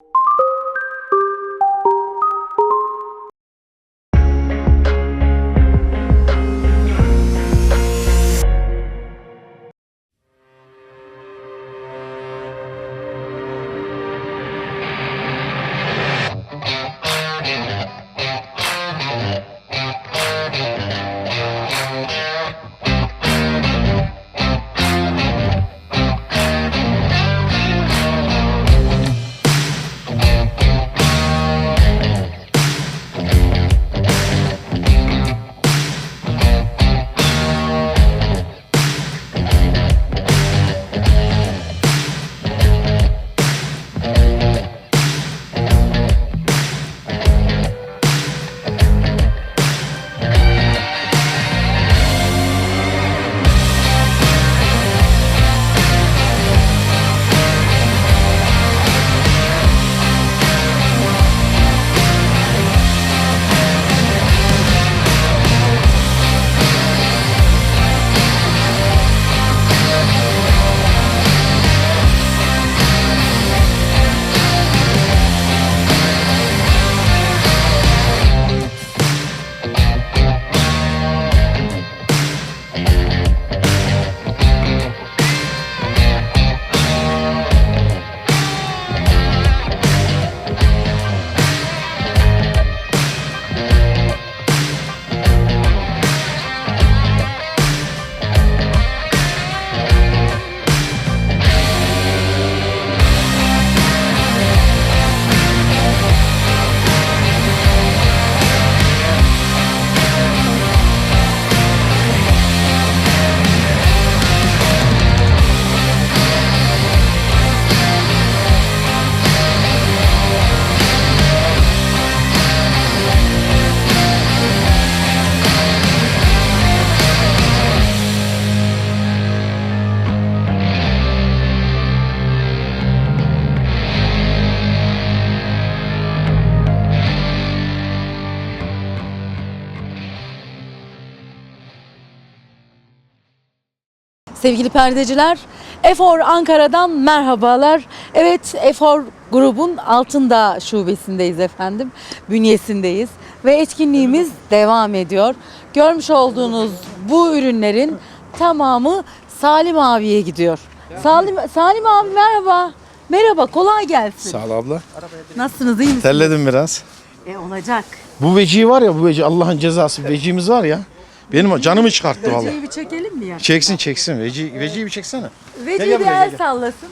you Sevgili perdeciler, Efor Ankara'dan merhabalar. Evet, Efor grubun Altındağ şubesindeyiz efendim. Bünyesindeyiz ve etkinliğimiz devam ediyor. Görmüş olduğunuz bu ürünlerin tamamı Salim abiye gidiyor. Salim Salim abi merhaba. Merhaba, kolay gelsin. Sağ ol abla. Nasılsınız, iyi misiniz? Terledim biraz. E, olacak. Bu veci var ya bu veci Allah'ın cezası vecimiz var ya. Benim canımı çıkarttı vallahi. Veci'yi bir çekelim mi ya? Çeksin çeksin veci veciyi bir çeksene. Veci gel bir el sallasın.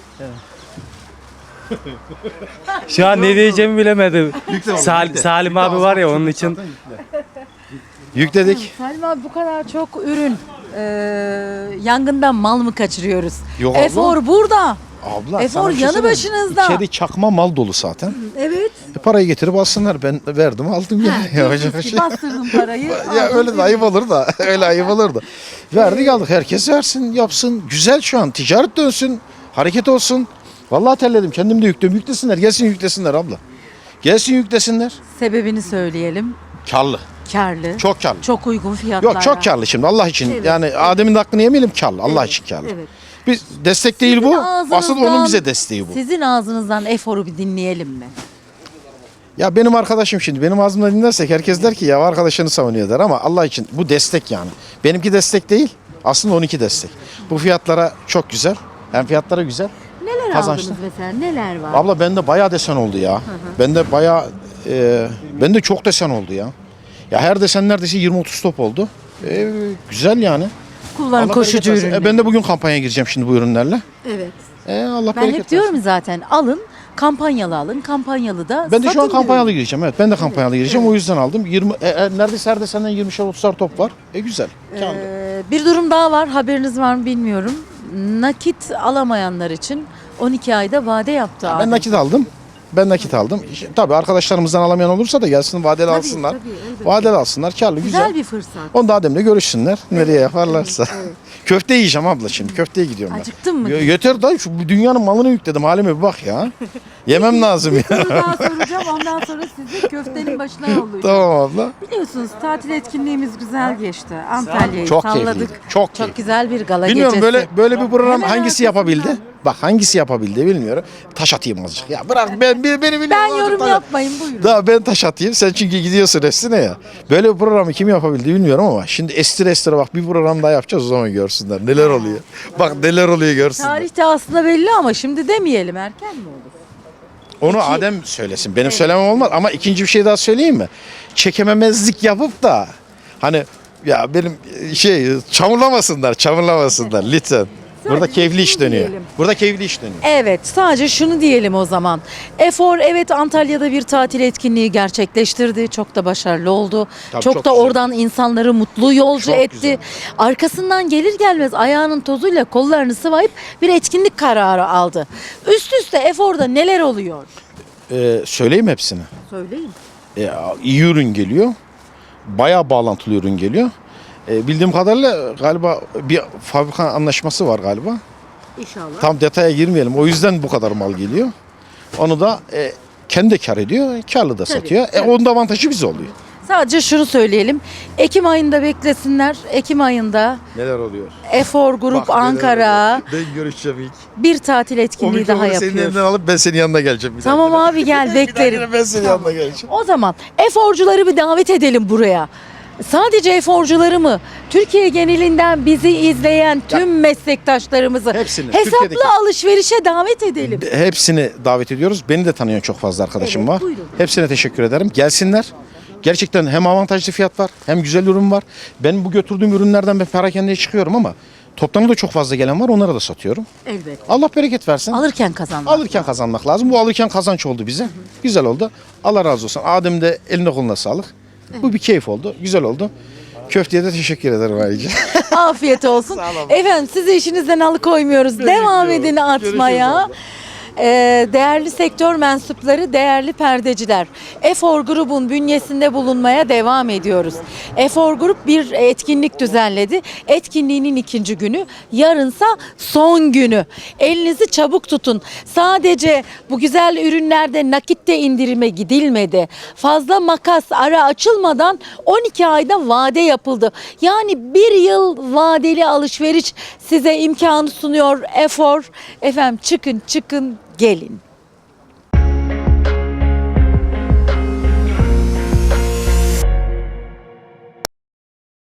Şu an ne diyeceğimi bilemedim. Sal- yükle. Salim abi var ya onun için Yükledik. Salim abi bu kadar çok ürün e, yangından mal mı kaçırıyoruz? Yok abla. Efor burada. Abla Efor sana bir şey yanı söyleyeyim mi? başınızda. İçeri çakma mal dolu zaten. Evet. E, parayı getirip alsınlar. Ben verdim aldım ya. Yapacak bir şey. bastırdım parayı. Ya öyle de ayıp olur da. öyle ayıp olur da. Verdik aldık. Herkes versin yapsın. Güzel şu an. Ticaret dönsün. Hareket olsun. Vallahi terledim. Kendim de yüklüyorum. Yüklesinler. Gelsin yüklesinler abla. Gelsin yüklesinler. Sebebini söyleyelim. Karlı. Karlı. Çok karlı. Çok uygun fiyatlara. Yok çok karlı şimdi Allah için. Evet. Yani Adem'in de hakkını yemeyelim karlı. Allah için karlı. Evet. Biz destek değil Sizin bu. ağzınızdan- Asıl onun bize desteği bu. Sizin ağzınızdan Efor'u bir dinleyelim mi? Ya benim arkadaşım şimdi benim ağzımdan dinlersek herkes der ki ya arkadaşını savunuyor der ama Allah için bu destek yani. Benimki destek değil. Aslında 12 destek. Bu fiyatlara çok güzel. Hem fiyatlara güzel. Neler Kazançlı. aldınız mesela? Neler var? Abla bende bayağı desen oldu ya. Bende bayağı e, bende çok desen oldu ya. Ya her desen neredeyse 20-30 top oldu. E, güzel yani. Kullanım Allah koşucu bereket versin. E, ben de bugün kampanyaya gireceğim şimdi bu ürünlerle. Evet. E, Allah Ben bereket hep diyorum zaten alın kampanyalı alın kampanyalı da Ben de şu an satın kampanyalı diyorum. gireceğim. Evet ben de kampanyalı gireceğim. O yüzden aldım. 20 e, e, neredeyse her de senden 20'şer 30'ar top var. E güzel. Ee, bir durum daha var haberiniz var mı bilmiyorum. Nakit alamayanlar için 12 ayda vade yaptı abi. ben nakit aldım. Ben nakit aldım. Tabii arkadaşlarımızdan alamayan olursa da gelsin vadeli Tabii, alsınlar. tabii, elbette. vadeli alsınlar. Karlı Güzel, güzel. bir fırsat. Onu da Adem'le görüşsünler. Nereye yaparlarsa. Köfte yiyeceğim abla şimdi. Köfteye gidiyorum ben. Acıktın mı? Yo- Yeter dayı şu dünyanın malını yükledim. Halime bir bak ya. Yemem lazım ya. Soru daha soracağım ondan sonra sizi köftenin başına yollayacağım. tamam abla. Biliyorsunuz tatil etkinliğimiz güzel geçti. Antalya'yı Çok salladık. keyifliydi. Çok Çok keyifli. güzel bir gala Bilmiyorum gecesi. böyle böyle bir program Hemen hangisi yapabildi? Bak hangisi yapabildi bilmiyorum. Taş atayım azıcık. Ya bırak ben beni, biliyorum. Ben Azıcık yorum taş- yapmayın buyurun. Daha ben taş atayım. Sen çünkü gidiyorsun Estin'e ya. Böyle bir programı kim yapabildi bilmiyorum ama şimdi estire estire bak bir program daha yapacağız o zaman görsünler. Neler oluyor. Bak neler oluyor görsünler. Tarihte aslında belli ama şimdi demeyelim erken mi olur? Onu Adem söylesin. Benim söylemem olmaz ama ikinci bir şey daha söyleyeyim mi? Çekememezlik yapıp da hani ya benim şey çamurlamasınlar, çamurlamasınlar lütfen. Burada keyifli iş dönüyor. diyelim. Burada keyifli iş dönüyor. Evet sadece şunu diyelim o zaman. Efor evet Antalya'da bir tatil etkinliği gerçekleştirdi. Çok da başarılı oldu. Tabii, çok, çok da güzel. oradan insanları mutlu yolcu Çok etti. güzel. Arkasından gelir gelmez ayağının tozuyla kollarını sıvayıp bir etkinlik kararı aldı. Üst üste Efor'da neler oluyor? Ee, söyleyeyim hepsini. Söyleyin. Ee, iyi ürün geliyor. Bayağı bağlantılı ürün geliyor. Ee, bildiğim kadarıyla galiba bir fabrika anlaşması var galiba. İnşallah. Tam detaya girmeyelim. O yüzden bu kadar mal geliyor. Onu da e, kendi de kar ediyor, karlı da satıyor. E, tabii. onun da avantajı bize oluyor. Sadece şunu söyleyelim. Ekim ayında beklesinler. Ekim ayında Neler oluyor? Efor Grup Ankara Ben görüşeceğim ilk. bir tatil O etkinliği daha mikrofonu senin yapıyor. elinden alıp ben senin yanına geleceğim. Bir Tamam dahakine. abi gel Bir beklerim. dahakine ben senin yanına geleceğim. O zaman eforcuları bir davet edelim buraya. Sadece eforcuları mı? Türkiye genelinden bizi izleyen tüm meslektaşlarımızı Hepsini, hesaplı Türkiye'deki- alışverişe davet edelim. Hepsini davet ediyoruz. Beni de tanıyan çok fazla arkadaşım Evet, var. buyurun. Hepsine teşekkür ederim. Gelsinler. Gerçekten hem avantajlı fiyat var hem güzel ürün var. Ben bu götürdüğüm ürünlerden ben perakendeye çıkıyorum ama toplamda da çok fazla gelen var. Onlara da satıyorum. Elbette. Allah bereket versin. Alırken kazanmak. Alırken kazanmak lazım. Bu alırken kazanç oldu bize. Güzel oldu. Allah razı olsun. Adem de eline koluna sağlık. Bu bir keyif oldu. Güzel oldu. Köfteye de teşekkür ederim ayrıca. Afiyet olsun. Efendim sizi işinizden alıkoymuyoruz. Devam edin atmaya. Ee, değerli sektör mensupları, değerli perdeciler. Efor Grubun bünyesinde bulunmaya devam ediyoruz. Efor Grup bir etkinlik düzenledi. Etkinliğinin ikinci günü, yarınsa son günü. Elinizi çabuk tutun. Sadece bu güzel ürünlerde nakitte indirime gidilmedi. Fazla makas ara açılmadan 12 ayda vade yapıldı. Yani bir yıl vadeli alışveriş size imkanı sunuyor Efor. Efendim çıkın çıkın gelin.